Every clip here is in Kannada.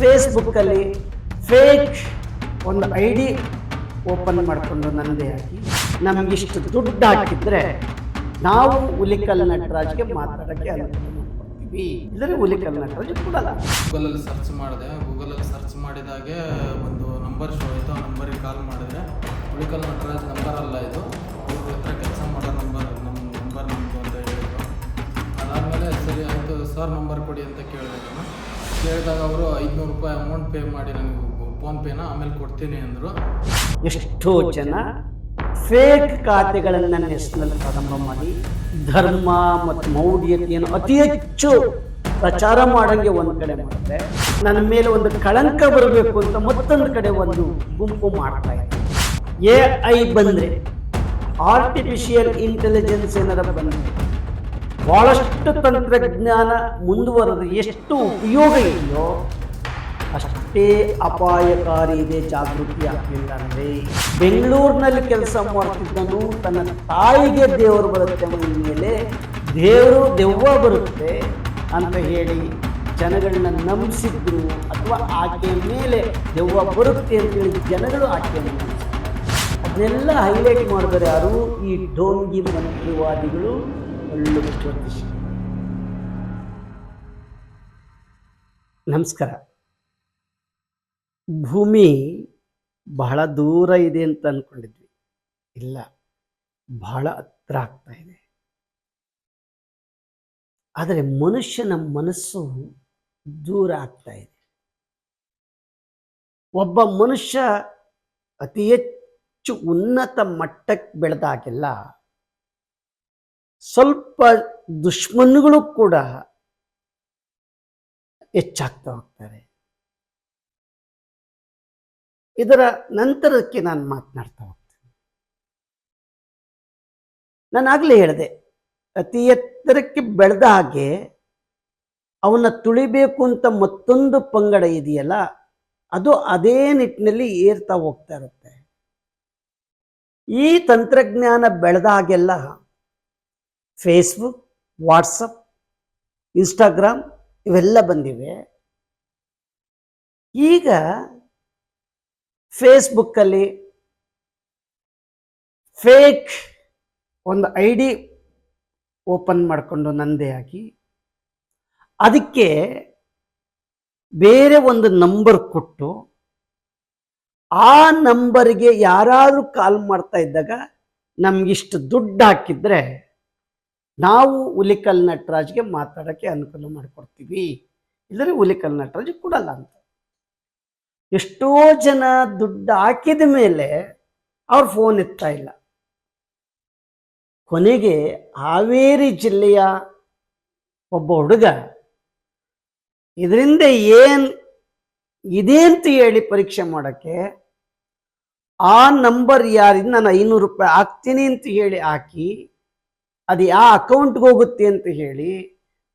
ಫೇಸ್ಬುಕ್ಕಲ್ಲಿ ಫೇಕ್ ಒಂದು ಐ ಡಿ ಓಪನ್ ಮಾಡಿಕೊಂಡು ನನ್ನದೇ ಆಗಿ ನಮಗಿಷ್ಟು ದುಡ್ಡು ಹಾಕಿದ್ರೆ ನಾವು ಹುಲಿಕಲ್ ನಟರಾಜ್ಗೆ ಮಾತಾಡೋಕ್ಕೆ ಅನುಕೂಲ ಇಲ್ಲದ್ರೆ ಹುಲಿಕಲ್ ನಟರಾಜ್ ಕೊಡಲ್ಲ. ಗೂಗಲಲ್ಲಿ ಸರ್ಚ್ ಮಾಡಿದೆ. ಗೂಗಲಲ್ಲಿ ಸರ್ಚ್ ಮಾಡಿದಾಗೆ ಒಂದು ನಂಬರ್ ಶೋ ಆಯಿತು ಆ ನಂಬರಿಗೆ ಕಾಲ್ ಮಾಡಿದ್ರೆ ಹುಲಿಕಲ್ ನಟರಾಜ್ ನಂಬರ್ ಅಲ್ಲ ಇದು. ಅವ್ರ ಹತ್ರ ಕೆಲಸ ಮಾಡೋ ನಂಬರ್ ನಮ್ಮ ನಂಬರ್ ನಮ್ಮದು ಅಂತ ಹೇಳಿದ್ರು. ಅದಾದಮೇಲೆ ಸರಿ ಆಯಿತು ಸರ್ ನಂಬರ್ ಕೊಡಿ ಅಂತ ಕೇಳಿದೆ ನಾನು. ಕೇಳಿದಾಗ ಅವರು ಐದುನೂರು ರೂಪಾಯಿ ಅಮೌಂಟ್ ಪೇ ಮಾಡಿ ನನಗೆ ಫೋನ್ಪೇನ ಆಮೇಲೆ ಕೊಡ್ತೀನಿ ಅಂದರು. ಎಷ್ಟೋ ಜನ ಫೇಕ್ ಖಾತೆಗಳನ್ನು ನನ್ನ ಹೆಸರಿನಲ್ಲಿ ಪ್ರಾರಂಭ ಮಾಡಿ ಧರ್ಮ ಮತ್ತು ಮೌಢ್ಯತೆಯನ್ನು ಅತಿ ಹೆಚ್ಚು ಪ್ರಚಾರ ಮಾಡೋಂಗೆ ಒಂದು ಕಡೆ ಮಾಡಿದ್ರೆ ನನ್ನ ಮೇಲೆ ಒಂದು ಕಳಂಕ ಬರಬೇಕು ಅಂತ ಮತ್ತೊಂದು ಕಡೆ ಒಂದು ಗುಂಪು ಮಾಡ್ತಾ ಇದೆ. ಎ ಐ ಬಂದರೆ ಆರ್ಟಿಫಿಷಿಯಲ್ ಇಂಟೆಲಿಜೆನ್ಸ್ ಏನಾರ ಬಂದರೆ ಭಾಳಷ್ಟು ತಂತ್ರಜ್ಞಾನ ಮುಂದುವರೆದು ಎಷ್ಟು ಉಪಯೋಗ ಇದೆಯೋ ಅಷ್ಟೇ ಅಪಾಯಕಾರಿ ಇದೆ ಜಾಗೃತಿ ಆಗಲಿಲ್ಲ ಅಂದರೆ. ಬೆಂಗಳೂರಿನಲ್ಲಿ ಕೆಲಸ ಮಾಡುತ್ತಿದ್ದನು ತನ್ನ ತಾಯಿಗೆ ದೇವರು ಬರುತ್ತೆ ಮೇಲೆ ದೇವರು ದೆವ್ವ ಬರುತ್ತೆ ಅಂತ ಹೇಳಿ ಜನಗಳನ್ನ ನಂಬಿಸಿದ್ರು ಅಥವಾ ಆಕೆಯ ಮೇಲೆ ದೆವ್ವ ಬರುತ್ತೆ ಅಂತೇಳಿ ಜನಗಳು ಆಕೆಯನ್ನು ನಂಬಿಸಿದ್ರು. ಅದನ್ನೆಲ್ಲ ಹೈಲೈಟ್ ಮಾಡಿದರೆ ಯಾರು? ಈ ಡೋಂಗಿ ಮಂತ್ರಿವಾದಿಗಳು. ನಮಸ್ಕಾರ. ಭೂಮಿ ಬಹಳ ದೂರ ಇದೆ ಅಂತ ಅಂದ್ಕೊಂಡಿದ್ವಿ ಇಲ್ಲ, ಬಹಳ ಹತ್ರ ಆಗ್ತಾ ಇದೆ. ಆದರೆ ಮನುಷ್ಯನ ಮನಸ್ಸು ದೂರ ಆಗ್ತಾ ಇದೆ. ಒಬ್ಬ ಮನುಷ್ಯ ಅತಿ ಹೆಚ್ಚು ಉನ್ನತ ಮಟ್ಟಕ್ಕೆ ಬೆಳೆದಾಗೆಲ್ಲ ಸ್ವಲ್ಪ ದುಶ್ಮನ್ಗಳು ಕೂಡ ಹೆಚ್ಚಾಗ್ತಾ ಹೋಗ್ತಾರೆ. ಇದರ ನಂತರಕ್ಕೆ ನಾನು ಮಾತನಾಡ್ತಾ ಹೋಗ್ತೇನೆ. ನಾನು ಆಗಲೇ ಹೇಳಿದೆ, ಅತಿ ಎತ್ತರಕ್ಕೆ ಬೆಳೆದ ಹಾಗೆ ಅವನ್ನ ತುಳಿಬೇಕು ಅಂತ ಮತ್ತೊಂದು ಪಂಗಡ ಇದೆಯಲ್ಲ, ಅದು ಅದೇ ನಿಟ್ಟಿನಲ್ಲಿ ಏರ್ತಾ ಹೋಗ್ತಾ ಇರುತ್ತೆ. ಈ ತಂತ್ರಜ್ಞಾನ ಬೆಳೆದ ಹಾಗೆಲ್ಲ ಫೇಸ್ಬುಕ್ ವಾಟ್ಸಪ್ ಇನ್ಸ್ಟಾಗ್ರಾಮ್ ಇವೆಲ್ಲ ಬಂದಿವೆ. ಈಗ ಫೇಸ್ಬುಕ್ಕಲ್ಲಿ ಫೇಕ್ ಒಂದು ಐ ಡಿ ಓಪನ್ ಮಾಡಿಕೊಂಡು ನಂದೇ ಆಗಿ, ಅದಕ್ಕೆ ಬೇರೆ ಒಂದು ನಂಬರ್ ಕೊಟ್ಟು, ಆ ನಂಬರಿಗೆ ಯಾರಾದರೂ ಕಾಲ್ ಮಾಡ್ತಾ ಇದ್ದಾಗ ನಮಗಿಷ್ಟು ದುಡ್ಡು ಹಾಕಿದ್ರೆ ನಾವು ಹುಲಿಕಲ್ ನಟರಾಜ್ಗೆ ಮಾತಾಡೋಕ್ಕೆ ಅನುಕೂಲ ಮಾಡಿಕೊಡ್ತೀವಿ. ಇಲ್ಲದ್ರೆ ಹುಲಿಕಲ್ ನಟರಾಜ್ ಕೊಡಲ್ಲ ಅಂತ. ಎಷ್ಟೋ ಜನ ದುಡ್ಡು ಹಾಕಿದ ಮೇಲೆ ಅವ್ರ ಫೋನ್ ಎತ್ತಾ ಇಲ್ಲ. ಕೊನೆಗೆ ಹಾವೇರಿ ಜಿಲ್ಲೆಯ ಒಬ್ಬ ಹುಡುಗ ಇದರಿಂದ ಏನ್ ಇದೆ ಅಂತ ಹೇಳಿ ಪರೀಕ್ಷೆ ಮಾಡೋಕ್ಕೆ ಆ ನಂಬರ್ ಯಾರಿಂದ ನಾನು ಐನೂರು ರೂಪಾಯಿ ಹಾಕ್ತೀನಿ ಅಂತ ಹೇಳಿ ಹಾಕಿ ಅದು ಯಾವ ಅಕೌಂಟ್ಗೆ ಹೋಗುತ್ತೆ ಅಂತ ಹೇಳಿ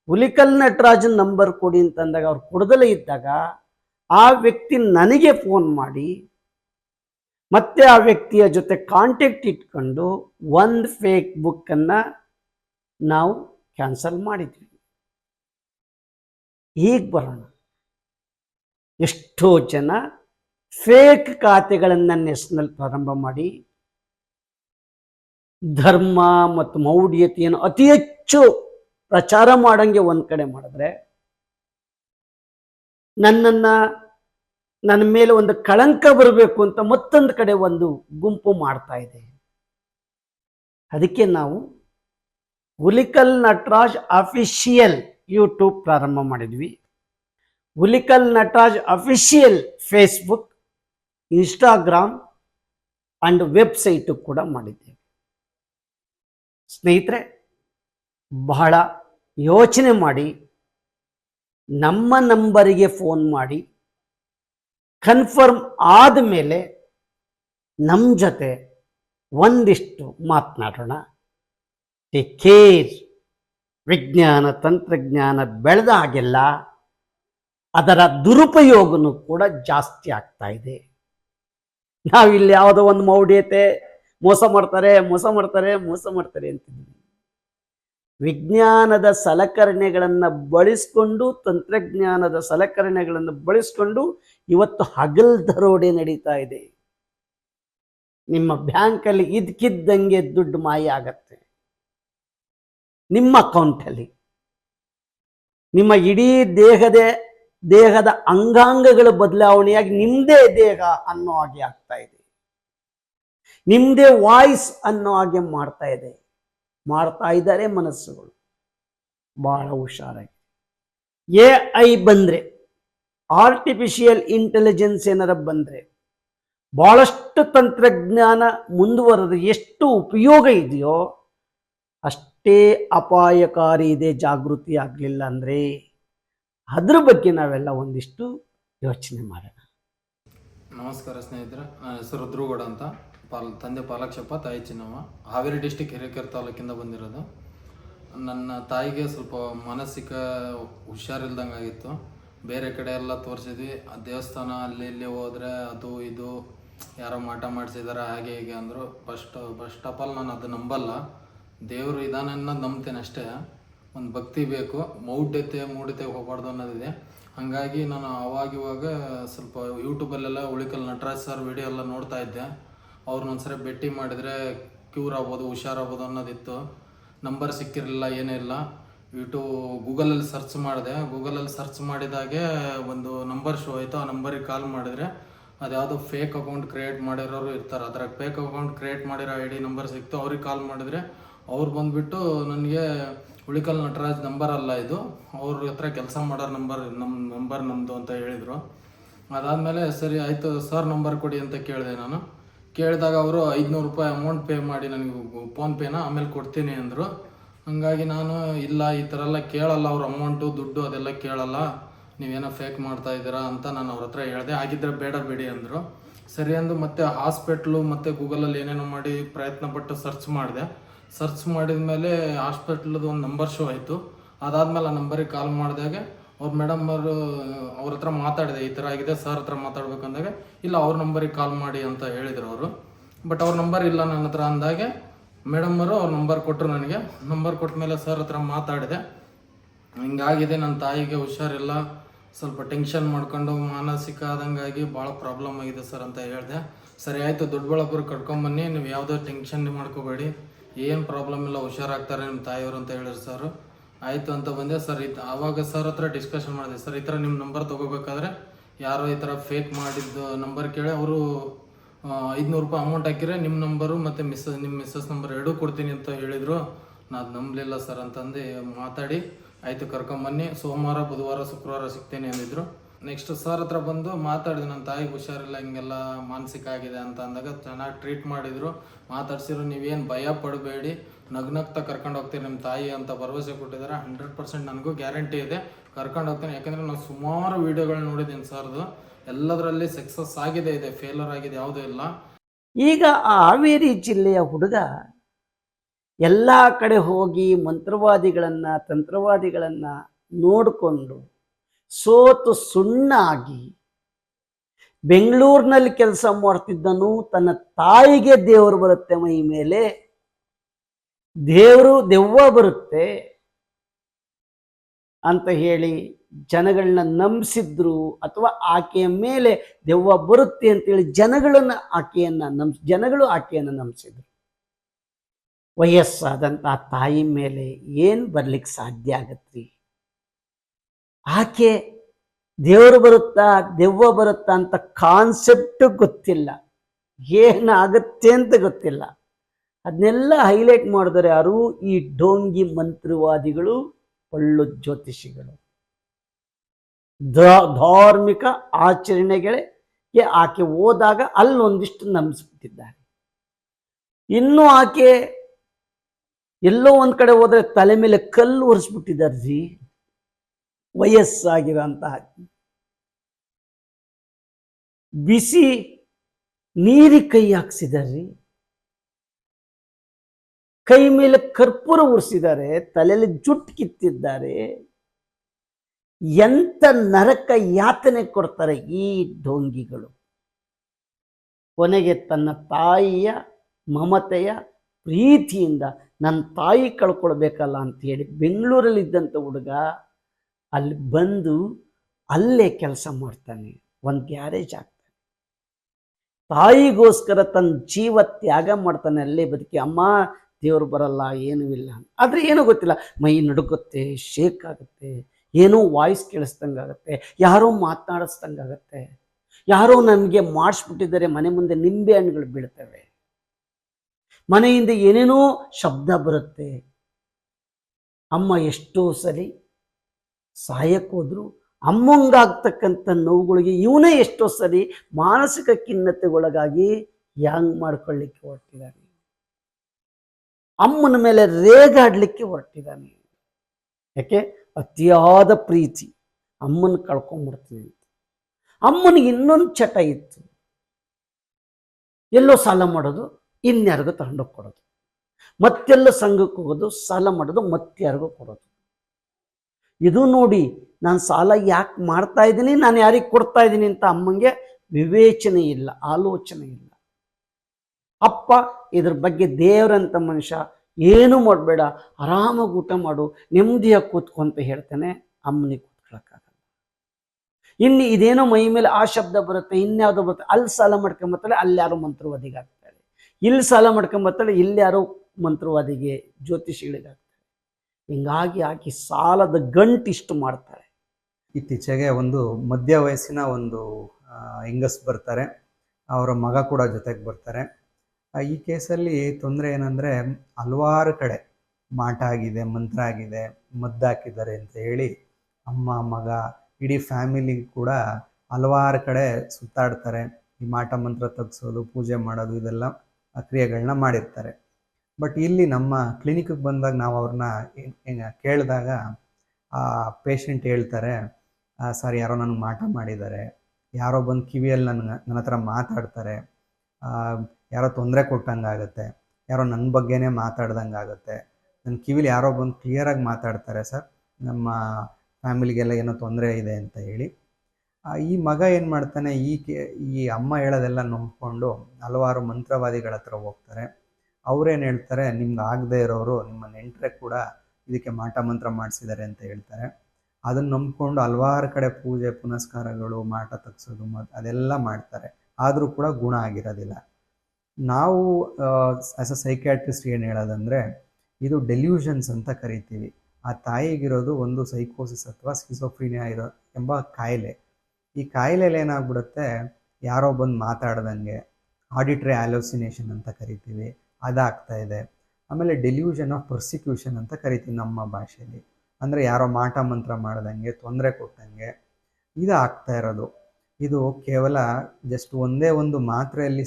ಹುಲಿಕಲ್ ನಟರಾಜನ್ ನಂಬರ್ ಕೊಡಿ ಅಂತಂದಾಗ ಅವ್ರು ಕೊಡದಲೇ ಇದ್ದಾಗ ಆ ವ್ಯಕ್ತಿ ನನಗೆ ಫೋನ್ ಮಾಡಿ ಮತ್ತೆ ಆ ವ್ಯಕ್ತಿಯ ಜೊತೆ ಕಾಂಟ್ಯಾಕ್ಟ್ ಇಟ್ಕೊಂಡು ಒಂದು ಫೇಕ್ ಬುಕ್ಕನ್ನು ನಾವು ಕ್ಯಾನ್ಸಲ್ ಮಾಡಿದ್ವಿ. ಈಗ ಬರೋಣ. ಎಷ್ಟೋ ಜನ ಫೇಕ್ ಖಾತೆಗಳನ್ನು ಹೆಸರಿನಲ್ಲಿ ಪ್ರಾರಂಭ ಮಾಡಿ ಧರ್ಮ ಮತ್ತು ಮೌಢ್ಯತೆಯನ್ನು ಅತಿ ಹೆಚ್ಚು ಪ್ರಚಾರ ಮಾಡಂಗೆ ಒಂದು ಕಡೆ ಮಾಡಿದ್ರೆ ನನ್ನನ್ನು, ನನ್ನ ಮೇಲೆ ಒಂದು ಕಳಂಕ ಬರಬೇಕು ಅಂತ ಮತ್ತೊಂದು ಕಡೆ ಒಂದು ಗುಂಪು ಮಾಡ್ತಾ ಇದೆ. ಅದಕ್ಕೆ ನಾವು ಹುಲಿಕಲ್ ನಟರಾಜ್ ಅಫಿಷಿಯಲ್ ಯೂಟ್ಯೂಬ್ ಪ್ರಾರಂಭ ಮಾಡಿದ್ವಿ. Hulikal Nataraj official Facebook, Instagram and website ಕೂಡ ಮಾಡಿದ್ದೇವೆ. ಸ್ನೇಹಿತರೆ, ಬಹಳ ಯೋಚನೆ ಮಾಡಿ, ನಮ್ಮ ನಂಬರಿಗೆ ಫೋನ್ ಮಾಡಿ ಕನ್ಫರ್ಮ್ ಆದ ಮೇಲೆ ನಮ್ಮ ಜೊತೆ ಒಂದಿಷ್ಟು ಮಾತನಾಡೋಣ. ಟೇಕ್ ಕೇರ್ ವಿಜ್ಞಾನ, ತಂತ್ರಜ್ಞಾನ ಬೆಳೆದ ಹಾಗೆಲ್ಲ ಅದರ ದುರುಪಯೋಗನೂ ಕೂಡ ಜಾಸ್ತಿ ಆಗ್ತಾ ಇದೆ. ನಾವಿಲ್ಲಿ ಯಾವುದೋ ಒಂದು ಮೌಢ್ಯತೆ ಮೋಸ ಮಾಡ್ತಾರೆ ಮೋಸ ಮಾಡ್ತಾರೆ ಮೋಸ ಮಾಡ್ತಾರೆ ಅಂತಿದ್ವಿ ವಿಜ್ಞಾನದ ಸಲಕರಣೆಗಳನ್ನು ಬಳಸ್ಕೊಂಡು, ತಂತ್ರಜ್ಞಾನದ ಸಲಕರಣೆಗಳನ್ನು ಬಳಸ್ಕೊಂಡು ಇವತ್ತು ಹಗಲ್ ದರೋಡೆ ನಡೀತಾ ಇದೆ. ನಿಮ್ಮ ಬ್ಯಾಂಕಲ್ಲಿ ಇದ್ಕಿದ್ದಂಗೆ ದುಡ್ಡು ಮಾಯ ಆಗತ್ತೆ. ನಿಮ್ಮ ಅಕೌಂಟಲ್ಲಿ. ನಿಮ್ಮ ಇಡೀ ದೇಹದ ದೇಹದ ಅಂಗಾಂಗಗಳ ಬದಲಾವಣೆಯಾಗಿ ನಿಮ್ಮದೇ ದೇಹ ಅನ್ನೋ ಹಾಗೆ ಆಗ್ತಾ ಇದೆ. ನಿಮ್ಮದೇ ವಾಯ್ಸ್ ಅನ್ನೋ ಹಾಗೆ ಮಾಡ್ತಾ ಇದೆ. ಮಾಡ್ತಾ ಇದ್ದಾರೆ ಮನಸ್ಸುಗಳು. ಬಹಳ ಹುಷಾರಾಗಿ. ಎ ಐ ಬಂದರೆ ಆರ್ಟಿಫಿಷಿಯಲ್ ಇಂಟೆಲಿಜೆನ್ಸ್ ಏನಾರ ಬಂದರೆ, ಬಹಳಷ್ಟು ತಂತ್ರಜ್ಞಾನ ಮುಂದುವರೆದು ಎಷ್ಟು ಉಪಯೋಗ ಇದೆಯೋ ಅಷ್ಟೇ ಅಪಾಯಕಾರಿ ಇದೆ, ಜಾಗೃತಿ ಆಗಲಿಲ್ಲ ಅಂದರೆ. ಅದ್ರ ಬಗ್ಗೆ ನಾವೆಲ್ಲ ಒಂದಿಷ್ಟು ಯೋಚನೆ ಮಾಡೋಣ. ನಮಸ್ಕಾರ ಸ್ನೇಹಿತರೆ ಹೆಸರು ಧ್ರುವಗೌಡ ಅಂತ. ಪಾಲ್, ತಂದೆ ಪಾಲಕ್ಷಪ್ಪ, ತಾಯಿ ಚಿನ್ನಮ್ಮ. ಹಾವೇರಿ ಡಿಸ್ಟಿಕ್ ಹಿರೇಕೆರೆ ತಾಲೂಕಿಂದ ಬಂದಿರೋದು. ನನ್ನ ತಾಯಿಗೆ ಸ್ವಲ್ಪ ಮಾನಸಿಕ ಹುಷಾರಿಲ್ದಂಗೆ ಆಗಿತ್ತು ಬೇರೆ ಕಡೆ ಎಲ್ಲ ತೋರಿಸಿದ್ವಿ. ಆ ದೇವಸ್ಥಾನ ಅಲ್ಲಿ ಇಲ್ಲಿ ಹೋದರೆ ಅದು ಇದು, ಯಾರೋ ಮಾಟ ಮಾಡಿಸಿದಾರೆ, ಹಾಗೆ ಹೀಗೆ ಅಂದರು. ಫಸ್ಟ್ ಫಸ್ಟ್ ಆಫ್ ಆಲ್ ನಾನು ಅದು ನಂಬಲ್ಲ. ದೇವರು ಇದಾನನ್ನ ನಂಬ್ತೇನೆ ಅಷ್ಟೇ. ಒಂದು ಭಕ್ತಿ ಬೇಕು. ಮೌಢ್ಯತೆ ಮೂಢತೆ ಹೋಗಬಾರ್ದು ಅನ್ನೋದಿದೆ. ಹಾಗಾಗಿ ನಾನು ಅವಾಗಿವಾಗ ಸ್ವಲ್ಪ ಯೂಟ್ಯೂಬಲ್ಲೆಲ್ಲ ಉಳಿಕಲ್ ನಟರಾಜ್ ಸರ್ ವಿಡಿಯೋ ಎಲ್ಲ ನೋಡ್ತಾ ಇದ್ದೆ. ಅವ್ರನ್ನ ಒಂದ್ಸರಿ ಭೇಟಿ ಮಾಡಿದರೆ ಕ್ಯೂರ್ ಆಗ್ಬೋದು, ಹುಷಾರಾಗ್ಬೋದು ಅನ್ನೋದಿತ್ತು. ನಂಬರ್ ಸಿಕ್ಕಿರಲಿಲ್ಲ, ಏನೇ ಇಲ್ಲ. ಇಟು ಗೂಗಲಲ್ಲಿ ಸರ್ಚ್ ಮಾಡಿದೆ. ಗೂಗಲಲ್ಲಿ ಸರ್ಚ್ ಮಾಡಿದಾಗೆ ಒಂದು ನಂಬರ್ ಶೋ ಆಯಿತು. ಆ ನಂಬರಿಗೆ ಕಾಲ್ ಮಾಡಿದರೆ ಅದ್ಯಾವುದು ಫೇಕ್ ಅಕೌಂಟ್ ಕ್ರಿಯೇಟ್ ಮಾಡಿರೋರು ಇರ್ತಾರೆ. ಅದ್ರಾಗ ಫೇಕ್ ಅಕೌಂಟ್ ಕ್ರಿಯೇಟ್ ಮಾಡಿರೋ ಐ ಡಿ ನಂಬರ್ ಸಿಕ್ತು. ಅವ್ರಿಗೆ ಕಾಲ್ ಮಾಡಿದರೆ ಅವ್ರು ಬಂದುಬಿಟ್ಟು ನನಗೆ ಉಳಿಕಲ್ ನಟರಾಜ್ ನಂಬರ್ ಅಲ್ಲ ಇದು. ಅವ್ರ ಹತ್ರ ಕೆಲಸ ಮಾಡೋ ನಂಬರ್ ನಮ್ಮ ನಂಬರ್ ನಮ್ಮದು ಅಂತ ಹೇಳಿದರು. ಅದಾದಮೇಲೆ ಸರಿ ಆಯಿತು ಸರ್ ನಂಬರ್ ಕೊಡಿ ಅಂತ ಕೇಳಿದೆ ನಾನು. ಕೇಳಿದಾಗ ಅವರು ಐದುನೂರು ರೂಪಾಯಿ ಅಮೌಂಟ್ ಪೇ ಮಾಡಿ ನನಗೆ ಫೋನ್ಪೇನ ಆಮೇಲೆ ಕೊಡ್ತೀನಿ ಅಂದರು. ಹಾಗಾಗಿ ನಾನು, ಇಲ್ಲ, ಈ ಥರ ಎಲ್ಲ ಕೇಳಲ್ಲ ಅವ್ರ ಅಮೌಂಟು ದುಡ್ಡು ಅದೆಲ್ಲ ಕೇಳಲ್ಲ. ನೀವೇನೋ ಫೇಕ್ ಮಾಡ್ತಾ ಇದ್ದೀರಾ ಅಂತ ನಾನು ಅವ್ರ ಹತ್ರ ಹೇಳಿದೆ. ಆಗಿದ್ದರೆ ಬೇಡ ಬೇಡಿ ಅಂದರು. ಸರಿ ಅಂದು ಮತ್ತೆ ಹಾಸ್ಪಿಟ್ಲು ಮತ್ತು ಗೂಗಲಲ್ಲಿ ಏನೇನೋ ಮಾಡಿ ಪ್ರಯತ್ನ ಪಟ್ಟು ಸರ್ಚ್ ಮಾಡಿದೆ. ಸರ್ಚ್ ಮಾಡಿದ ಮೇಲೆ ಹಾಸ್ಪಿಟ್ಲದ್ದು ಒಂದು ನಂಬರ್ ಶೋ ಆಯಿತು. ಅದಾದಮೇಲೆ ಆ ನಂಬರಿಗೆ ಕಾಲ್ ಮಾಡಿದಾಗ ಅವ್ರ ಮೇಡಮ್ ಅವರು, ಅವ್ರ ಹತ್ರ ಮಾತಾಡಿದೆ, ಈ ಥರ ಆಗಿದೆ ಸರ್ ಹತ್ರ ಮಾತಾಡ್ಬೇಕಂದಾಗ, ಇಲ್ಲ ಅವ್ರ ನಂಬರಿಗೆ ಕಾಲ್ ಮಾಡಿ ಅಂತ ಹೇಳಿದರು ಅವರು. ಬಟ್ ಅವ್ರ ನಂಬರ್ ಇಲ್ಲ ನನ್ನ ಹತ್ರ ಅಂದಾಗೆ ಮೇಡಮ್ ಅವರು ಅವ್ರ ನಂಬರ್ ಕೊಟ್ಟರು ನನಗೆ. ನಂಬರ್ ಕೊಟ್ಟ ಮೇಲೆ ಸರ್ ಹತ್ರ ಮಾತಾಡಿದೆ. ಹಿಂಗಾಗಿದೆ ನನ್ನ ತಾಯಿಗೆ ಹುಷಾರಿಲ್ಲ. ಸ್ವಲ್ಪ ಟೆನ್ಷನ್ ಮಾಡ್ಕೊಂಡು ಮಾನಸಿಕ ಆದಂಗಾಗಿ ಭಾಳ ಪ್ರಾಬ್ಲಮ್ ಆಗಿದೆ ಸರ್ ಅಂತ ಹೇಳಿದೆ. ಸರಿ ಆಯಿತು, ದೊಡ್ಡಬಳ್ಳಾಪುರ ಕರ್ಕೊಂಬನ್ನಿ ನೀವು ಯಾವುದೋ ಟೆನ್ಷನ್ ಮಾಡ್ಕೋಬೇಡಿ. ಏನು ಪ್ರಾಬ್ಲಮ್ ಇಲ್ಲ, ಹುಷಾರಾಗ್ತಾರೆ ನಿಮ್ಮ ತಾಯಿಯವರು ಅಂತ ಹೇಳಿದ್ರು ಸರ್ ಆಯಿತು ಅಂತ ಬಂದೆ. ಸರ್, ಇದು ಆವಾಗ ಸರ್ ಹತ್ರ ಡಿಸ್ಕಷನ್ ಮಾಡಿದೆ. ಸರ್, ಈ ಥರ ನಿಮ್ಮ ನಂಬರ್ ತೊಗೋಬೇಕಾದ್ರೆ ಯಾರೋ ಈ ಥರ ಫೇಕ್ ಮಾಡಿದ್ದು ನಂಬರ್ ಕೇಳಿ ಅವರು ಐದುನೂರು ರೂಪಾಯಿ ಅಮೌಂಟ್ ಹಾಕಿದ್ರೆ ನಿಮ್ಮ ನಂಬರು ಮತ್ತು ಮಿಸ್ಸಸ್ ನಿಮ್ಮ ಮಿಸ್ಸಸ್ ನಂಬರ್ ಎರಡೂ ಕೊಡ್ತೀನಿ ಅಂತ ಹೇಳಿದರು. ನಾನು ನಂಬಲಿಲ್ಲ ಸರ್ ಅಂತಂದು ಮಾತಾಡಿ ಆಯಿತು ಕರ್ಕೊಂಬನ್ನಿ. ಸೋಮವಾರ, ಬುಧವಾರ, ಶುಕ್ರವಾರ ಸಿಗ್ತೇನೆ ಅಂದಿದ್ರು. ನೆಕ್ಸ್ಟ್ ಸರ್ ಹತ್ರ ಬಂದು ಮಾತಾಡಿದೆ ನನ್ನ ತಾಯಿಗೆ ಹುಷಾರಿಲ್ಲ, ಹಿಂಗೆಲ್ಲ ಮಾನಸಿಕ ಆಗಿದೆ ಅಂತ ಅಂದಾಗ ಚೆನ್ನಾಗಿ ಟ್ರೀಟ್ ಮಾಡಿದರು. ಮಾತಾಡ್ಸಿರೋ ನೀವೇನು ಭಯ ಪಡಬೇಡಿ. ನಗ್ನಗ್ತಾ ಕರ್ಕೊಂಡು ಹೋಗ್ತೀನಿ ನಿಮ್ಮ ತಾಯಿ ಅಂತ ಭರವಸೆ ಕೊಟ್ಟಿದ್ದಾರೆ. ಹಂಡ್ರೆಡ್ ಪರ್ಸೆಂಟ್ ನನಗೂ ಗ್ಯಾರಂಟಿ ಇದೆ. ಕರ್ಕೊಂಡು ಹೋಗ್ತೀನಿ. ಯಾಕಂದರೆ ನಾನು ಸುಮಾರು ವೀಡಿಯೋಗಳು ನೋಡಿದ್ದೀನಿ ಸರ್ದು ಎಲ್ಲದರಲ್ಲಿ ಸಕ್ಸಸ್ ಆಗಿದೆ, ಇದೆ. ಫೇಲರ್ ಆಗಿದೆ, ಯಾವುದೂ ಇಲ್ಲ. ಈಗ ಆ ಹಾವೇರಿ ಜಿಲ್ಲೆಯ ಹುಡುಗ ಎಲ್ಲ ಕಡೆ ಹೋಗಿ ಮಂತ್ರವಾದಿಗಳನ್ನು, ತಂತ್ರವಾದಿಗಳನ್ನು ನೋಡಿಕೊಂಡು ಸೋತು ಸುಣ್ಣಾಗಿ ಬೆಂಗಳೂರಿನಲ್ಲಿ ಕೆಲಸ ಮಾಡ್ತಿದ್ದನು. ತನ್ನ ತಾಯಿಗೆ ದೇವರು ಬರುತ್ತೆ ಮೈ ಮೇಲೆ ದೇವರು ದೆವ್ವ ಬರುತ್ತೆ ಅಂತ ಹೇಳಿ ಜನಗಳನ್ನ ನಂಬಿಸಿದ್ರು ಅಥವಾ ಆಕೆಯ ಮೇಲೆ ದೆವ್ವ ಬರುತ್ತೆ ಅಂತೇಳಿ ಜನಗಳನ್ನ ಆಕೆಯನ್ನ ನಂಬ್ ಜನಗಳು ಆಕೆಯನ್ನು ನಂಬಿಸಿದ್ರು. ವಯಸ್ಸಾದಂಥ ತಾಯಿ ಮೇಲೆ ಏನು ಬರ್ಲಿಕ್ಕೆ ಸಾಧ್ಯ ಆಗತ್ರಿ? ಆಕೆ ದೇವರು ಬರುತ್ತಾ, ದೆವ್ವ ಬರುತ್ತಾ ಅಂತ ಕಾನ್ಸೆಪ್ಟ್ ಗೊತ್ತಿಲ್ಲ. ಏನಾಗುತ್ತೆ ಅಂತ ಗೊತ್ತಿಲ್ಲ. ಅದನ್ನೆಲ್ಲ ಹೈಲೈಟ್ ಮಾಡಿದರೆ ಯಾರು? ಈ ಡೋಂಗಿ ಮಂತ್ರವಾದಿಗಳು, ಪಳ್ಳು ಜ್ಯೋತಿಷಿಗಳು. ಧಾರ್ಮಿಕ ಆಚರಣೆಗಳಿಗೆ ಆಕೆ ಹೋದಾಗ ಅಲ್ಲೊಂದಿಷ್ಟು ನಂಬಿಸ್ಬಿಟ್ಟಿದ್ದಾರೆ. ಇನ್ನು ಆಕೆ ಎಲ್ಲೋ ಒಂದು ಕಡೆ ಹೋದ್ರೆ ತಲೆ ಮೇಲೆ ಕಲ್ಲು ಒರೆಸ್ಬಿಟ್ಟಿದ್ದಾರೆ ಜಿ ವಯಸ್ಸಾಗಿರೋಂತಹ ಬಿಸಿ ನೀರಿ ಕೈ ಹಾಕ್ಸಿದಾರ್ರಿ ಕೈ ಮೇಲೆ ಕರ್ಪೂರ ಉರಿಸಿದ್ದಾರೆ, ತಲೆಯಲ್ಲಿ ಜುಟ್ಟು ಕಿತ್ತಿದ್ದಾರೆ. ಎಂತ ನರಕ ಯಾತನೆ ಕೊಡ್ತಾರೆ ಈ ಡೋಂಗಿಗಳು? ಕೊನೆಗೆ ತನ್ನ ತಾಯಿಯ ಮಮತೆಯ ಪ್ರೀತಿಯಿಂದ ನನ್ನ ತಾಯಿ ಕಳ್ಕೊಳ್ಬೇಕಲ್ಲ ಅಂತೇಳಿ ಬೆಂಗಳೂರಲ್ಲಿ ಇದ್ದಂಥ ಹುಡುಗ ಅಲ್ಲಿ ಬಂದು ಅಲ್ಲೇ ಕೆಲಸ ಮಾಡ್ತಾನೆ, ಒಂದು ಗ್ಯಾರೇಜ್ ಆಗ್ತಾನೆ ತಾಯಿಗೋಸ್ಕರ ತನ್ನ ಜೀವ ತ್ಯಾಗ ಮಾಡ್ತಾನೆ, ಅಲ್ಲೇ ಬದುಕಿ. ಅಮ್ಮ ದೇವ್ರು ಬರಲ್ಲ, ಏನೂ ಇಲ್ಲ. ಆದರೆ ಏನೂ ಗೊತ್ತಿಲ್ಲ. ಮೈ ನಡುಗುತ್ತೆ ಶೇಕ್ ಆಗುತ್ತೆ. ಏನೋ ವಾಯ್ಸ್ ಕೇಳಿಸ್ದಂಗೆ ಆಗುತ್ತೆ ಯಾರೋ ಮಾತನಾಡಿಸ್ದಂಗೆ ಆಗುತ್ತೆ ಯಾರೋ ನನಗೆ ಮಾಡಿಸ್ಬಿಟ್ಟಿದ್ದಾರೆ, ಮನೆ ಮುಂದೆ ನಿಂಬೆ ಹಣ್ಣುಗಳು ಬೀಳ್ತವೆ. ಮನೆಯಿಂದ ಏನೇನೋ ಶಬ್ದ ಬರುತ್ತೆ. ಅಮ್ಮ ಎಷ್ಟೋ ಸಲಿ ಸಾಯಕ್ಕೋದ್ರು ಅಮ್ಮಂಗಾಗ್ತಕ್ಕಂಥ ನೋವುಗಳಿಗೆ ಇವನೇ ಎಷ್ಟೋ ಸರಿ ಮಾನಸಿಕ ಖಿನ್ನತೆಗೊಳಗಾಗಿ ಹ್ಯಾಂಗ್ ಮಾಡ್ಕೊಳ್ಳಿಕ್ಕೆ ಹೊರಟಿದ್ದಾನೆ ಅಮ್ಮನ ಮೇಲೆ ರೇಗಾಡ್ಲಿಕ್ಕೆ ಹೊರಟಿದ್ದಾನೆ ಯಾಕೆ? ಅತಿಯಾದ ಪ್ರೀತಿ ಅಮ್ಮನ ಕಳ್ಕೊಂಡ್ಬಿಡ್ತೀನಿ ಅಮ್ಮನಿಗೆ ಇನ್ನೊಂದು ಚಟ ಇತ್ತು. ಎಲ್ಲೋ ಸಾಲ ಮಾಡೋದು, ಇನ್ಯಾರಿಗೂ ತಗೊಂಡೋಗಿ ಕೊಡೋದು. ಮತ್ತೆಲ್ಲ ಸಂಘಕ್ಕೆ ಹೋಗೋದು, ಸಾಲ ಮಾಡೋದು ಮತ್ತಾರಿಗೂ ಕೊಡೋದು. ಇದು ನೋಡಿ ನಾನು ಸಾಲ ಯಾಕೆ ಮಾಡ್ತಾ ಇದ್ದೀನಿ, ನಾನು ಯಾರಿಗೆ ಕೊಡ್ತಾ ಇದ್ದೀನಿ ಅಂತ ಅಮ್ಮಂಗೆ ವಿವೇಚನೆ ಇಲ್ಲ, ಆಲೋಚನೆ ಇಲ್ಲ. ಅಪ್ಪ, ಇದ್ರ ಬಗ್ಗೆ ದೇವರಂತ ಮನುಷ್ಯ ಏನು ಮಾಡಬೇಡ, ಆರಾಮಾಗಿ ಊಟ ಮಾಡು, ನೆಮ್ಮದಿಯಾಗಿ ಕೂತ್ಕೊ ಅಂತ ಹೇಳ್ತಾನೆ. ಅಮ್ಮನಿಗೆ ಕೂತ್ಕೊಳ್ಳೋಕ್ಕಾಗಲ್ಲ ಇನ್ನು ಇದೇನೋ ಮೈ ಮೇಲೆ ಆ ಶಬ್ದ ಬರುತ್ತೆ, ಇನ್ಯಾವುದೋ ಬರುತ್ತೆ. ಅಲ್ಲಿ ಸಾಲ ಮಾಡ್ಕೊಂಬತ್ತಾಳೆ, ಅಲ್ಲಿ ಯಾರೋ ಮಂತ್ರವಾದಿಗಾಗ್ತಾಳೆ ಇಲ್ಲಿ ಸಾಲ ಮಾಡ್ಕೊಂಬತ್ತಾಳೆ, ಇಲ್ಲಿ ಯಾರೋ ಮಂತ್ರವಾದಿಗೆ ಜ್ಯೋತಿಷಿಗಳಿಗಾಗ್ತಾಳೆ ಹಿಂಗಾಗಿ ಆಕಿ ಸಾಲದ ಗಂಟಿಷ್ಟು ಮಾಡ್ತಾಳೆ. ಇತ್ತೀಚೆಗೆ ಒಂದು ಮಧ್ಯ ವಯಸ್ಸಿನ ಒಂದು ಹೆಂಗಸ್ ಬರ್ತಾರೆ. ಅವರ ಮಗ ಕೂಡ ಜೊತೆಗೆ ಬರ್ತಾರೆ. ಈ ಕೇಸಲ್ಲಿ ತೊಂದರೆ ಏನಂದರೆ ಹಲವಾರು ಕಡೆ ಮಾಟ ಆಗಿದೆ ಮಂತ್ರ ಆಗಿದೆ ಮದ್ದಾಕಿದ್ದಾರೆ ಅಂತ ಹೇಳಿ ಅಮ್ಮ, ಮಗ, ಇಡೀ ಫ್ಯಾಮಿಲಿ ಕೂಡ ಹಲವಾರು ಕಡೆ ಸುತ್ತಾಡ್ತಾರೆ. ಈ ಮಾಟ ಮಂತ್ರ ತಗ್ಸೋದು, ಪೂಜೆ ಮಾಡೋದು, ಇದೆಲ್ಲ ಕ್ರಿಯೆಗಳನ್ನ ಮಾಡಿರ್ತಾರೆ. ಬಟ್ ಇಲ್ಲಿ ನಮ್ಮ ಕ್ಲಿನಿಕ್ಗೆ ಬಂದಾಗ ನಾವು ಅವ್ರನ್ನ ಕೇಳಿದಾಗ ಆ ಪೇಷಂಟ್ ಹೇಳ್ತಾರೆ ಸರ್ ಯಾರೋ ನನಗೆ ಮಾಟ ಮಾಡಿದ್ದಾರೆ. ಯಾರೋ ಬಂದು ಕಿವಿಯಲ್ಲಿ ನನ್ನ ನನ್ನ ಹತ್ರ ಮಾತಾಡ್ತಾರೆ. ಯಾರೋ ತೊಂದರೆ ಕೊಟ್ಟಂಗಾಗತ್ತೆ, ಯಾರೋ ನನ್ನ ಬಗ್ಗೆನೇ ಮಾತಾಡ್ದಂಗೆ ಆಗುತ್ತೆ ನನ್ನ ಕಿವಿಲಿ ಯಾರೋ ಬಂದು ಕ್ಲಿಯರಾಗಿ ಮಾತಾಡ್ತಾರೆ ಸರ್, ನಮ್ಮ ಫ್ಯಾಮಿಲಿಗೆಲ್ಲ ಏನೋ ತೊಂದರೆ ಇದೆ ಅಂತ ಹೇಳಿ. ಈ ಮಗ ಏನು ಮಾಡ್ತಾನೆ, ಈ ಈ ಅಮ್ಮ ಹೇಳೋದೆಲ್ಲ ನಂಬಿಕೊಂಡು ಹಲವಾರು ಮಂತ್ರವಾದಿಗಳ ಹತ್ರ ಹೋಗ್ತಾರೆ. ಅವ್ರೇನು ಹೇಳ್ತಾರೆ ನಿಮ್ಗೆ ಆಗದೆ ಇರೋರು, ನಿಮ್ಮ ನೆಂಟರೆ ಕೂಡ ಇದಕ್ಕೆ ಮಾಟ ಮಂತ್ರ ಮಾಡಿಸಿದ್ದಾರೆ ಅಂತ ಹೇಳ್ತಾರೆ. ಅದನ್ನು ನಂಬ್ಕೊಂಡು ಹಲವಾರು ಕಡೆ ಪೂಜೆ ಪುನಸ್ಕಾರಗಳು, ಮಾಟ ತಗ್ಸೋದು ಮತ್ತು ಅದೆಲ್ಲ ಮಾಡ್ತಾರೆ. ಆದರೂ ಕೂಡ ಗುಣ ಆಗಿರೋದಿಲ್ಲ. ನಾವು ಆಸ್ ಅ ಸೈಕ್ಯಾಟ್ರಿಸ್ಟ್ ಏನು ಹೇಳೋದಂದರೆ, ಇದು ಡೆಲ್ಯೂಷನ್ಸ್ ಅಂತ ಕರಿತೀವಿ. ಆ ತಾಯಿಗಿರೋದು ಒಂದು ಸೈಕೋಸಿಸ್ ಅಥವಾ ಸ್ಕಿಸೋಫ್ರೀನಿಯಾ ಇರೋ ಎಂಬ ಕಾಯಿಲೆ. ಈ ಕಾಯಿಲೆಯಲ್ಲಿ ಏನಾಗ್ಬಿಡುತ್ತೆ, ಯಾರೋ ಬಂದು ಮಾತಾಡ್ದಂಗೆ ಆಡಿಟ್ರಿ ಆಲೋಸಿನೇಷನ್ ಅಂತ ಕರಿತೀವಿ. ಅದಾಗ್ತಾ ಇದೆ. ಆಮೇಲೆ ಡೆಲ್ಯೂಷನ್ ಆಫ್ ಪರ್ಸಿಕ್ಯೂಷನ್ ಅಂತ ಕರಿತೀವಿ ನಮ್ಮ ಭಾಷೆಯಲ್ಲಿ ಅಂದರೆ ಯಾರೋ ಮಾಟ ಮಂತ್ರ ಮಾಡ್ದಂಗೆ, ತೊಂದರೆ ಕೊಟ್ಟಂಗೆ ಇದು ಆಗ್ತಾ ಇರೋದು. ಇದು ಕೇವಲ ಜಸ್ಟ್ ಒಂದೇ ಒಂದು ಮಾತ್ರೆಯಲ್ಲಿ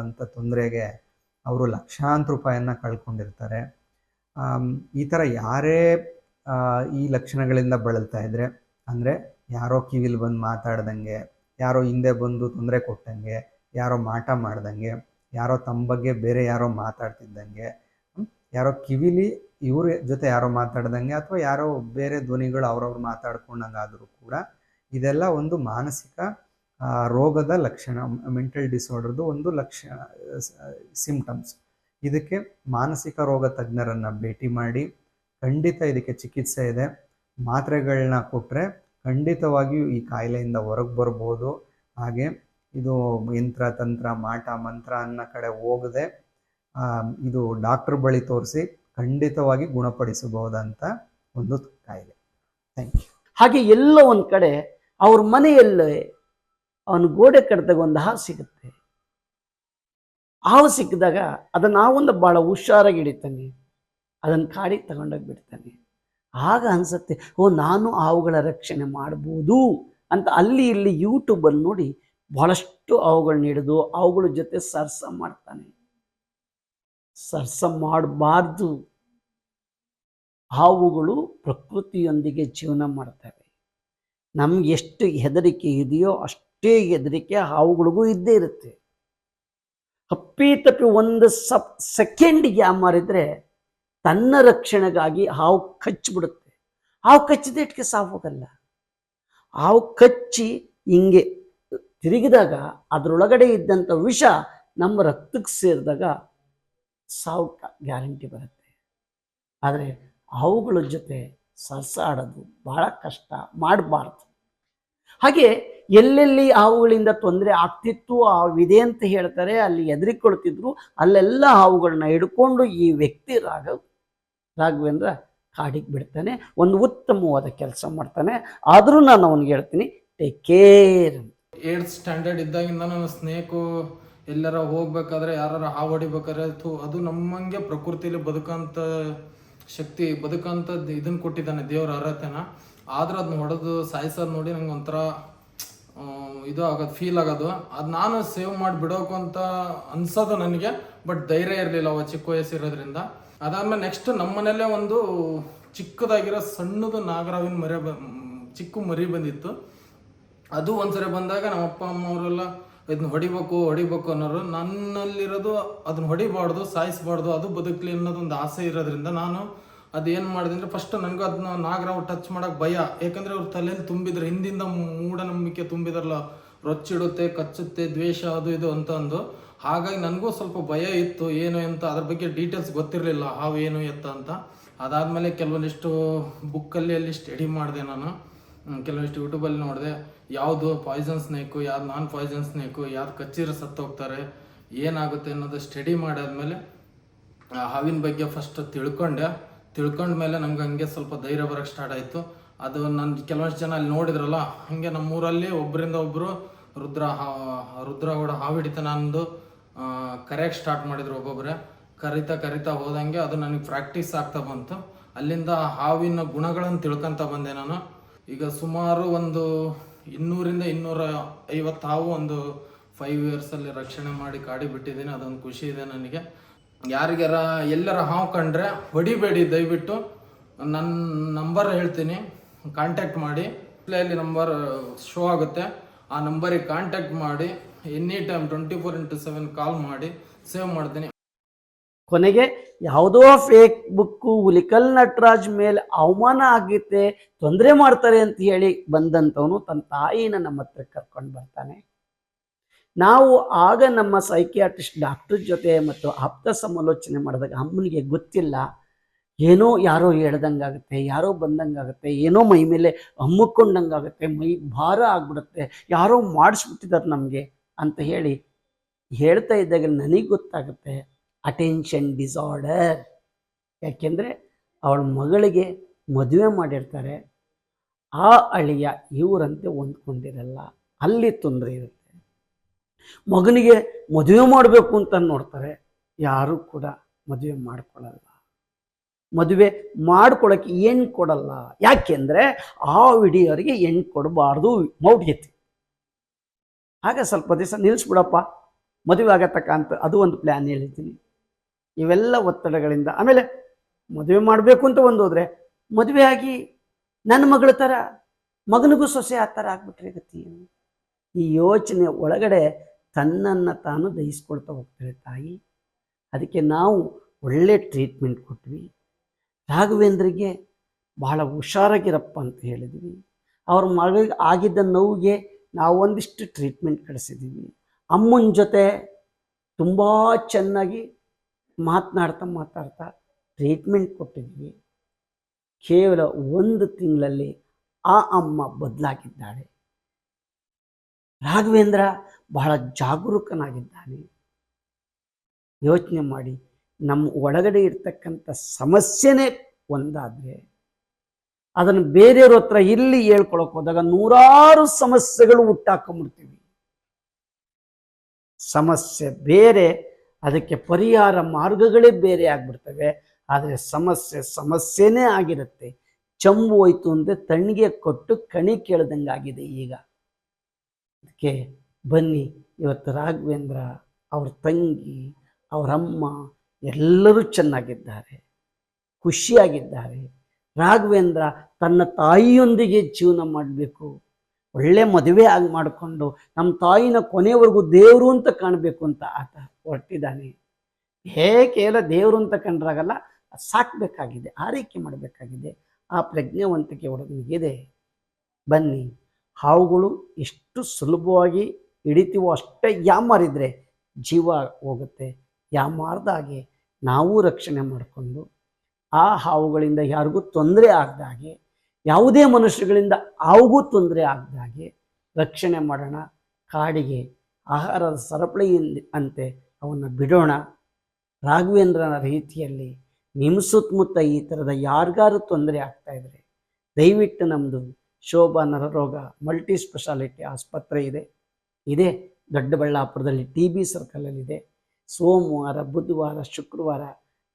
ಅಂತ ತೊಂದರೆಗೆ ಅವರು ಲಕ್ಷಾಂತರ ರೂಪಾಯಿಯನ್ನು ಕಳ್ಕೊಂಡಿರ್ತಾರೆ ಈ ಥರ ಯಾರೇ ಈ ಲಕ್ಷಣಗಳಿಂದ ಬಳಲ್ತಾ ಇದ್ರೆ, ಅಂದರೆ ಯಾರೋ ಕಿವಿಲಿ ಬಂದು ಮಾತಾಡ್ದಂಗೆ, ಯಾರೋ ಹಿಂದೆ ಬಂದು ತೊಂದರೆ ಕೊಟ್ಟಂಗೆ, ಯಾರೋ ಮಾಟ ಮಾಡ್ದಂಗೆ, ಯಾರೋ ತಮ್ಮ ಬಗ್ಗೆ ಬೇರೆ ಯಾರೋ ಮಾತಾಡ್ತಿದ್ದಂಗೆ? ಯಾರೋ ಕಿವಿಲಿ ಇವ್ರ ಜೊತೆ ಯಾರೋ ಮಾತಾಡ್ದಂಗೆ ಅಥವಾ ಯಾರೋ ಬೇರೆ ಧ್ವನಿಗಳು ಅವ್ರವ್ರು ಮಾತಾಡ್ಕೊಂಡಂಗಾದರೂ ಕೂಡ ಇದೆಲ್ಲ ಒಂದು ಮಾನಸಿಕ ರೋಗದ ಲಕ್ಷಣ, ಮೆಂಟಲ್ ಡಿಸಾರ್ಡರ್ದು ಒಂದು ಲಕ್ಷ, ಸಿಂಪ್ಟಮ್ಸ್. ಇದಕ್ಕೆ ಮಾನಸಿಕ ರೋಗ ತಜ್ಞರನ್ನು ಭೇಟಿ ಮಾಡಿ, ಖಂಡಿತ ಇದಕ್ಕೆ ಚಿಕಿತ್ಸೆ ಇದೆ. ಮಾತ್ರೆಗಳನ್ನ ಕೊಟ್ಟರೆ ಖಂಡಿತವಾಗಿಯೂ ಈ ಕಾಯಿಲೆಯಿಂದ ಹೊರಗೆ ಬರ್ಬೋದು. ಹಾಗೆ ಇದು ಯಂತ್ರ, ತಂತ್ರ, ಮಾಟ, ಮಂತ್ರ ಅನ್ನೋ ಕಡೆ ಹೋಗದೆ ಇದು ಡಾಕ್ಟರ್ ಬಳಿ ತೋರಿಸಿ ಖಂಡಿತವಾಗಿ ಗುಣಪಡಿಸಬಹುದಂತ ಒಂದು ಕಾಯಿಲೆ. Thank you. ಹಾಗೆ ಎಲ್ಲ ಒಂದು ಕಡೆ ಅವ್ರ ಮನೆಯಲ್ಲೇ ಅವನು ಗೋಡೆ ಕಡ್ದಾಗ ಒಂದು ಹಾವು ಸಿಗುತ್ತೆ. ಹಾವು ಸಿಕ್ಕಿದಾಗ ಅದನ್ನು ಒಂದು ಭಾಳ ಹುಷಾರಾಗಿ ಹಿಡಿತಾನೆ. ಅದನ್ನು ಕಾಡಿ ತಗೊಂಡೋಗಿ ಬಿಡ್ತಾನೆ. ಆಗ ಅನ್ಸುತ್ತೆ, ಓ ನಾನು ಹಾವುಗಳ ರಕ್ಷಣೆ ಮಾಡ್ಬೋದು ಅಂತ ಅಲ್ಲಿ ಇಲ್ಲಿ ಯೂಟ್ಯೂಬಲ್ಲಿ ನೋಡಿ ಬಹಳಷ್ಟು ಹಾವುಗಳನ್ನ ಹಿಡಿದು ಅವುಗಳ ಜೊತೆ ಸರ್ಸ ಮಾಡ್ತಾನೆ. ಸರ್ಸ ಮಾಡಬಾರ್ದು. ಹಾವುಗಳು ಪ್ರಕೃತಿಯೊಂದಿಗೆ ಜೀವನ ಮಾಡ್ತವೆ. ನಮ್ಗೆ ಎಷ್ಟು ಹೆದರಿಕೆ ಇದೆಯೋ ಅಷ್ಟೇ ಹೆದರಿಕೆ ಹಾವುಗಳಿಗೂ ಇದ್ದೇ ಇರುತ್ತೆ. ಅಪ್ಪಿ ತಪ್ಪಿ ಒಂದು ಸಪ್ ಸೆಕೆಂಡ್ಗೆ ಮಾರಿದ್ರೆ ತನ್ನ ರಕ್ಷಣೆಗಾಗಿ ಹಾವು ಕಚ್ಚಿಬಿಡುತ್ತೆ. ಹಾವು ಕಚ್ಚಿದ ಸಾವು ಹೋಗಲ್ಲ ಹಾವು ಕಚ್ಚಿ ಹಿಂಗೆ ತಿರುಗಿದಾಗ ಅದರೊಳಗಡೆ ಇದ್ದಂಥ ವಿಷ ನಮ್ಮ ರಕ್ತಕ್ಕೆ ಸೇರಿದಾಗ ಸಾವು ಗ್ಯಾರಂಟಿ ಬರುತ್ತೆ. ಆದರೆ ಹಾವುಗಳ ಜೊತೆ ಸರ್ಸಾಡೋದು ಭಾಳ ಕಷ್ಟ ಮಾಡಬಾರ್ದು. ಹಾಗೆ ಎಲ್ಲೆಲ್ಲಿ ಹಾವುಗಳಿಂದ ತೊಂದರೆ ಆಗ್ತಿತ್ತು ಆವಿದೆ ಅಂತ ಹೇಳ್ತಾರೆ, ಅಲ್ಲಿ ಹೆದರಿಕೊಳ್ತಿದ್ರು ಅಲ್ಲೆಲ್ಲ ಹಾವುಗಳನ್ನ ಹಿಡ್ಕೊಂಡು ಈ ವ್ಯಕ್ತಿ ರಾಘವ್, ರಾಘವೇಂದ್ರ ಕಾಡಿಗೆ ಬಿಡ್ತಾನೆ, ಒಂದು ಉತ್ತಮವಾದ ಕೆಲಸ ಮಾಡ್ತಾನೆ. ಆದರೂ ನಾನು ಅವನಿಗೆ ಹೇಳ್ತೀನಿ ಟೇಕ್ ಕೇರ್ ಏಟ್ ಸ್ಟ್ಯಾಂಡರ್ಡ್ ಇದ್ದಾಗಿಂದ ನಾನು ಸ್ನೇಕು ಎಲ್ಲರ ಹೋಗ್ಬೇಕಾದ್ರೆ ಯಾರು ಹಾವು ಹೊಡಿಬೇಕಾದ್ರೆ, ಅದು ನಮ್ಮಂಗೆ ಪ್ರಕೃತಿಯಲ್ಲಿ ಬದುಕಂತ ಶಕ್ತಿ ಬದುಕಂತ ಇದನ್ನ ಕೊಟ್ಟಿದ್ದಾನೆ ದೇವ್ರ ಅರ್ಹತೆನ ಆದ್ರೆ ಅದನ್ನ ಹೊಡೆದು ಸಾಯಿಸೋದು ನೋಡಿ ನಂಗೆ ಒಂಥರ ಇದು ಆಗೋದು ಫೀಲ್ ಆಗೋದು. ಅದು ನಾನು ಸೇವ್ ಮಾಡಿ ಬಿಡೋಕು ಅಂತ ಅನ್ಸೋದು ನನಗೆ ಬಟ್ ಧೈರ್ಯ ಇರಲಿಲ್ಲ ಅವ ಚಿಕ್ಕ ವಯಸ್ಸಿರೋದ್ರಿಂದ. ಅದಾದ್ಮೇಲೆ ನೆಕ್ಸ್ಟ್ ನಮ್ಮ ಮನೆಯಲ್ಲೇ ಒಂದು ಚಿಕ್ಕದಾಗಿರೋ ಸಣ್ಣದು ನಾಗರಾವಿನ ಮರಿ ಬ, ಚಿಕ್ಕ ಮರಿ ಬಂದಿತ್ತು. ಅದು ಒಂದ್ಸರಿ ಬಂದಾಗ ನಮ್ಮ ಅಪ್ಪ ಅಮ್ಮ ಅವರೆಲ್ಲ ಇದನ್ನ ಹೊಡಿಬೇಕು ಹೊಡಿಬೇಕು ಅನ್ನೋರು ನನ್ನಲ್ಲಿರೋದು, ಅದನ್ನ ಹೊಡಿಬಾರ್ದು, ಸಾಯಿಸಬಾರ್ದು, ಅದು ಬದುಕಲಿ ಅನ್ನೋದೊಂದು ಆಸೆ ಇರೋದ್ರಿಂದ ನಾನು ಅದೇನು ಮಾಡಿದೆ ಅಂದರೆ ಫಸ್ಟ್ ನನಗೂ ಅದನ್ನ ನಾಗರಾವ್ ಟಚ್ ಮಾಡೋಕೆ ಭಯ. ಯಾಕಂದರೆ ಅವ್ರ ತಲೆಯಲ್ಲಿ ತುಂಬಿದ್ರು, ಹಿಂದಿಂದ ಮೂಢನಂಬಿಕೆ ತುಂಬಿದ್ರಲ್ಲ, ರೊಚ್ಚಿಡುತ್ತೆ, ಕಚ್ಚುತ್ತೆ, ದ್ವೇಷ, ಅದು ಇದು ಅಂತ ಅಂದು. ಹಾಗಾಗಿ ನನಗೂ ಸ್ವಲ್ಪ ಭಯ ಇತ್ತು, ಏನು ಅಂತ ಅದ್ರ ಬಗ್ಗೆ ಡೀಟೇಲ್ಸ್ ಗೊತ್ತಿರಲಿಲ್ಲ, ಹಾವು ಏನು ಎತ್ತ ಅಂತ. ಅದಾದಮೇಲೆ ಕೆಲವೊಂದಿಷ್ಟು ಬುಕ್ಕಲ್ಲಿ ಅಲ್ಲಿ ಸ್ಟಡಿ ಮಾಡಿದೆ ನಾನು. ಕೆಲವೊಂದಿಷ್ಟು ಯೂಟ್ಯೂಬಲ್ಲಿ ನೋಡಿದೆ. ಯಾವುದು ಪಾಯ್ಸನ್ ಸ್ನೇಕು ಯಾವ್ದು ನಾನ್ ಪಾಯ್ಸನ್ ಸ್ನೇಕು ಯಾವ್ದು ಕಚ್ಚಿರ ಸತ್ತೋಗ್ತಾರೆ, ಏನಾಗುತ್ತೆ ಅನ್ನೋದು ಸ್ಟಡಿ ಮಾಡಾದ್ಮೇಲೆ, ಆ ಹಾವಿನ ಬಗ್ಗೆ ಫಸ್ಟ್ ತಿಳ್ಕೊಂಡೆ. ತಿಳ್ಕೊಂಡ್ಮೇಲೆ ನಮ್ಗೆ ಹಂಗೆ ಸ್ವಲ್ಪ ಧೈರ್ಯ ಬರಕ್ಕೆ ಸ್ಟಾರ್ಟ್ ಆಯಿತು. ಅದು ನನ್ನ ಕೆಲವಷ್ಟು ಜನ ಅಲ್ಲಿ ನೋಡಿದ್ರಲ್ಲ, ಹಾಗೆ ನಮ್ಮೂರಲ್ಲಿ ಒಬ್ಬರಿಂದ ಒಬ್ಬರು ರುದ್ರ ಹಾ, ರುದ್ರ ಕೂಡ ಹಾವು ನಂದು ಕರೆಯಕ್ಕೆ ಸ್ಟಾರ್ಟ್ ಮಾಡಿದ್ರು ಒಬ್ಬೊಬ್ಬರೇ ಕರಿತಾ ಕರಿತಾ ಹೋದಂಗೆ ಅದು ನನಗೆ ಪ್ರಾಕ್ಟೀಸ್ ಆಗ್ತಾ ಬಂತು. ಅಲ್ಲಿಂದ ಹಾವಿನ ಗುಣಗಳನ್ನು ತಿಳ್ಕೊತ ಬಂದೆ ನಾನು. ಈಗ ಸುಮಾರು ಒಂದು ಇನ್ನೂರಿಂದ ಇನ್ನೂರ ಐವತ್ತು ಹಾವು ಒಂದು ಫೈವ್ ಇಯರ್ಸಲ್ಲಿ ರಕ್ಷಣೆ ಮಾಡಿ ಕಾಡಿ ಬಿಟ್ಟಿದ್ದೀನಿ. ಅದೊಂದು ಖುಷಿ ಇದೆ ನನಗೆ. ಯಾರಿಗಾರ, ಎಲ್ಲರ ಹಾವು ಕಂಡ್ರೆ ಹೊಡಿಬೇಡಿ. ದಯವಿಟ್ಟು ನನ್ನ ನಂಬರ್ ಹೇಳ್ತೀನಿ. ಕಾಂಟ್ಯಾಕ್ಟ್ ಮಾಡಿ. ಅಲ್ಲಿ ನಂಬರ್ ಶೋ ಆಗುತ್ತೆ. ಆ ನಂಬರಿಗೆ ಕಾಂಟ್ಯಾಕ್ಟ್ ಮಾಡಿ. Any time twenty four into seven call ಮಾಡಿ. ಸೇವ್ ಮಾಡ್ತೀನಿ. ಕೊನೆಗೆ ಯಾವುದೋ ಫೇಕ್ ಬುಕ್ಕು ಹುಲಿಕಲ್ ನಟರಾಜ್ ಮೇಲೆ ಅವಮಾನ ಆಗುತ್ತೆ ತೊಂದರೆ ಮಾಡ್ತಾರೆ ಅಂತ ಹೇಳಿ ಬಂದಂಥವನು ತನ್ನ ತಾಯಿನ ನಮ್ಮ ಹತ್ರ ಕರ್ಕೊಂಡು ಬರ್ತಾನೆ. ನಾವು ಆಗ ನಮ್ಮ ಸೈಕಿಯಾಟ್ರಿಸ್ಟ್ ಡಾಕ್ಟರ್ ಜೊತೆ ಮತ್ತು ಆಪ್ತ ಸಮಾಲೋಚನೆ ಮಾಡಿದಾಗ ಅಮ್ಮನಿಗೆ ಗೊತ್ತಿಲ್ಲ, ಏನೋ ಯಾರೋ ಹೇಳ್ದಂಗಾಗುತ್ತೆ, ಯಾರೋ ಬಂದಂಗಾಗುತ್ತೆ, ಏನೋ ಮೈ ಮೇಲೆ ಹಮ್ಮಿಕೊಂಡಂಗಾಗುತ್ತೆ, ಮೈ ಭಾರ ಆಗ್ಬಿಡುತ್ತೆ, ಯಾರೋ ಮಾಡಿಸ್ಬಿಟ್ಟಿದ್ದಾರೆ ನಮಗೆ ಅಂತ ಹೇಳಿ ಹೇಳ್ತಾ ಇದ್ದಾಗ ನನಗೆ ಗೊತ್ತಾಗುತ್ತೆ ಅಟೆನ್ಷನ್ ಡಿಸಾರ್ಡರ್ ಯಾಕೆಂದರೆ ಅವಳ ಮಗಳಿಗೆ ಮದುವೆ ಮಾಡಿರ್ತಾರೆ. ಆ ಅಳಿಯ ಇವರಂತೆ ಹೊಂದ್ಕೊಂಡಿರಲ್ಲ. ಅಲ್ಲಿ ತೊಂದರೆ ಇರುತ್ತೆ. ಮಗನಿಗೆ ಮದುವೆ ಮಾಡಬೇಕು ಅಂತ ನೋಡ್ತಾರೆ. ಯಾರೂ ಕೂಡ ಮದುವೆ ಮಾಡ್ಕೊಳ್ಳಲ್ಲ. ಮದುವೆ ಮಾಡ್ಕೊಳ್ಳೋಕ್ಕೆ ಏನು ಕೊಡಲ್ಲ. ಯಾಕೆಂದರೆ ಆ ವಿಡಿಯೋರಿಗೆ ಹೆಣ್ಣು ಕೊಡಬಾರ್ದು ಮೌಢ್ಯತೆ. ಹಾಗೆ ಸ್ವಲ್ಪ ದಿವಸ ನಿಲ್ಲಿಸ್ಬಿಡಪ್ಪ ಮದುವೆ ಆಗತ್ತಕ್ಕಂಥ ಅದು ಒಂದು ಪ್ಲ್ಯಾನ್ ಹೇಳಿದ್ದೀನಿ ಇವೆಲ್ಲ ಒತ್ತಡಗಳಿಂದ, ಆಮೇಲೆ ಮದುವೆ ಮಾಡಬೇಕು ಅಂತ ಒಂದು ಹೋದ್ರೆ ಮದುವೆ ಆಗಿ ನನ್ನ ಮಗಳ ಥರ, ಮಗನಿಗೂ ಸೊಸೆ ಆ ಥರ ಆಗ್ಬಿಟ್ರೆ ಗತಿ ಈ ಯೋಚನೆ ಒಳಗಡೆ ತನ್ನನ್ನು ತಾನು ದಹಿಸ್ಕೊಳ್ತಾ ಹೋಗ್ತಾಳೆ ತಾಯಿ. ಅದಕ್ಕೆ ನಾವು ಒಳ್ಳೆ ಟ್ರೀಟ್ಮೆಂಟ್ ಕೊಟ್ವಿ. ರಾಘವೇಂದ್ರಿಗೆ ಬಹಳ ಹುಷಾರಾಗಿರಪ್ಪ ಅಂತ ಹೇಳಿದ್ವಿ. ಅವ್ರ ಮಗಳಿಗೆ ಆಗಿದ್ದ ನೋವಿಗೆ ನಾವು ಒಂದಿಷ್ಟು ಟ್ರೀಟ್ಮೆಂಟ್ ಕಳಿಸಿದ್ದೀವಿ. ಅಮ್ಮನ ಜೊತೆ ತುಂಬ ಚೆನ್ನಾಗಿ ಮಾತನಾಡ್ತಾ ಮಾತಾಡ್ತಾ ಟ್ರೀಟ್ಮೆಂಟ್ ಕೊಟ್ಟಿದ್ವಿ. ಕೇವಲ ಒಂದು ತಿಂಗಳಲ್ಲಿ ಆ ಅಮ್ಮ ಬದಲಾಗಿದ್ದಾಳೆ. ರಾಘವೇಂದ್ರ ಬಹಳ ಜಾಗರೂಕನಾಗಿದ್ದಾನೆ. ಯೋಚನೆ ಮಾಡಿ, ನಮ್ಮ ಒಳಗಡೆ ಇರ್ತಕ್ಕಂಥ ಸಮಸ್ಯೆನೇ ಒಂದಾದರೆ, ಅದನ್ನು ಬೇರೆಯವ್ರ ಹತ್ರ ಇಲ್ಲಿ ಹೇಳ್ಕೊಳಕ್ ಹೋದಾಗ ನೂರಾರು ಸಮಸ್ಯೆಗಳು ಹುಟ್ಟಾಕೊಂಡ್ಬಿಡ್ತೀವಿ ಸಮಸ್ಯೆ ಬೇರೆ ಅದಕ್ಕೆ ಪರಿಹಾರ ಮಾರ್ಗಗಳೇ ಬೇರೆ ಆಗ್ಬಿಡ್ತವೆ. ಆದರೆ ಸಮಸ್ಯೆ ಸಮಸ್ಯೆನೇ ಆಗಿರುತ್ತೆ. ಚಂಬು ಹೋಯ್ತು ಅಂದರೆ ತಣ್ಣಿಗೆ ಕೊಟ್ಟು ಕಣಿ ಕೇಳ್ದಂಗಾಗಿದೆ ಈಗ. ಅದಕ್ಕೆ ಬನ್ನಿ, ಇವತ್ತು ರಾಘವೇಂದ್ರ, ಅವ್ರ ತಂಗಿ ಅವರಮ್ಮ ಎಲ್ಲರೂ ಚೆನ್ನಾಗಿದ್ದಾರೆ. ಖುಷಿಯಾಗಿದ್ದಾರೆ. ರಾಘವೇಂದ್ರ ತನ್ನ ತಾಯಿಯೊಂದಿಗೆ ಜೀವನ ಮಾಡಬೇಕು. ಒಳ್ಳೆ ಮದುವೆ ಆಗಿ ಮಾಡಿಕೊಂಡು ನಮ್ಮ ತಾಯಿನ ಕೊನೆಯವರೆಗೂ ದೇವರು ಅಂತ ಕಾಣಬೇಕು ಅಂತ ಆತ. ಹೊರಟಿದ್ದಾನೆ. ಹೇಗೆ ಎಲ್ಲ ದೇವರು ಅಂತ ಕಂಡ್ರಾಗಲ್ಲ, ಸಾಕಬೇಕಾಗಿದೆ, ಆರೈಕೆ ಮಾಡಬೇಕಾಗಿದೆ. ಆ ಪ್ರಜ್ಞಾವಂತಿಕೆ ಹುಡುಗನಿಗಿದೆ ಬನ್ನಿ, ಹಾವುಗಳು ಎಷ್ಟು ಸುಲಭವಾಗಿ ಹಿಡಿತೀವೋ ಅಷ್ಟೇ ಯಾಮಾರಿದ್ರೆ ಜೀವ ಹೋಗುತ್ತೆ. ಯಾಮಾರ್ದ ಹಾಗೆ ನಾವು ರಕ್ಷಣೆ ಮಾಡಿಕೊಂಡು, ಆ ಹಾವುಗಳಿಂದ ಯಾರಿಗೂ ತೊಂದರೆ ಆಗದಾಗೆ ಯಾವುದೇ ಮನುಷ್ಯಗಳಿಂದ ಅವ್ರಿಗೂ ತೊಂದರೆ ಆಗದಾಗೆ ರಕ್ಷಣೆ ಮಾಡೋಣ. ಕಾಡಿಗೆ, ಆಹಾರದ ಸರಪಳಿಯಿಂದ ಅಂತೆ ಅವನ್ನು ಬಿಡೋಣ. ರಾಘವೇಂದ್ರನ ರೀತಿಯಲ್ಲಿ ನಿಮ್ಮ ಸುತ್ತಮುತ್ತ ಈ ಥರದ ಯಾರಿಗಾರು ತೊಂದರೆ ಆಗ್ತಾ ಇದ್ರೆ, ದಯವಿಟ್ಟು ನಮ್ಮದು ಶೋಭಾ ನರರೋಗ ಮಲ್ಟಿ ಸ್ಪೆಷಾಲಿಟಿ ಆಸ್ಪತ್ರೆ ಇದೆ. ಇದೆ. ದೊಡ್ಡಬಳ್ಳಾಪುರದಲ್ಲಿ ಟಿ ಬಿ ಸರ್ಕಲಲ್ಲಿದೆ. ಸೋಮವಾರ, ಬುಧವಾರ, ಶುಕ್ರವಾರ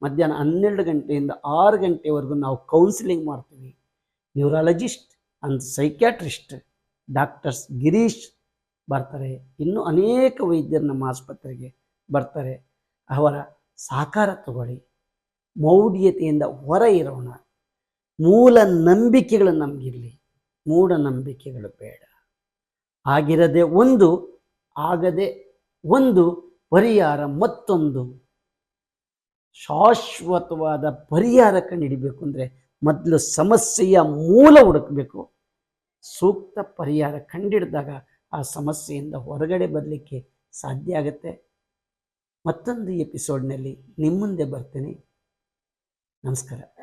ಮಧ್ಯಾಹ್ನ ಹನ್ನೆರಡು ಗಂಟೆಯಿಂದ ಆರು ಗಂಟೆವರೆಗೂ ನಾವು ಕೌನ್ಸಿಲಿಂಗ್ ಮಾಡ್ತೀವಿ. Neurologist and psychiatrist doctors Girish ಬರ್ತಾರೆ. ಇನ್ನೂ ಅನೇಕ ವೈದ್ಯರು ನಮ್ಮ ಆಸ್ಪತ್ರೆಗೆ ಬರ್ತಾರೆ. ಅವರ ಸಾಕಾರ ತಗೊಳ್ಳಿ. ಮೌಢ್ಯತೆಯಿಂದ ಹೊರ ಇರೋಣ. ಮೂಲ ನಂಬಿಕೆಗಳು ನಮಗಿರಲಿ. ಮೂಢನಂಬಿಕೆಗಳು ಬೇಡ. ಆಗಿರದೆ ಒಂದು, ಆಗದೆ ಒಂದು ಪರಿಹಾರ ಮತ್ತೊಂದು. ಶಾಶ್ವತವಾದ ಪರಿಹಾರ ಕಂಡುಹಿಡಿಬೇಕು ಅಂದರೆ ಮೊದಲು ಸಮಸ್ಯೆಯ ಮೂಲ ಹುಡುಕಬೇಕು. ಸೂಕ್ತ ಪರಿಹಾರ ಕಂಡಿಡಿದಾಗ ಆ ಸಮಸ್ಯೆಯಿಂದ ಹೊರಗಡೆ ಬರಲಿಕ್ಕೆ ಸಾಧ್ಯ ಆಗುತ್ತೆ. ಮತ್ತೊಂದು ಎಪಿಸೋಡ್ನಲ್ಲಿ ನಿಮ್ಮ ಮುಂದೆ ಬರ್ತೇನೆ. ನಮಸ್ಕಾರ.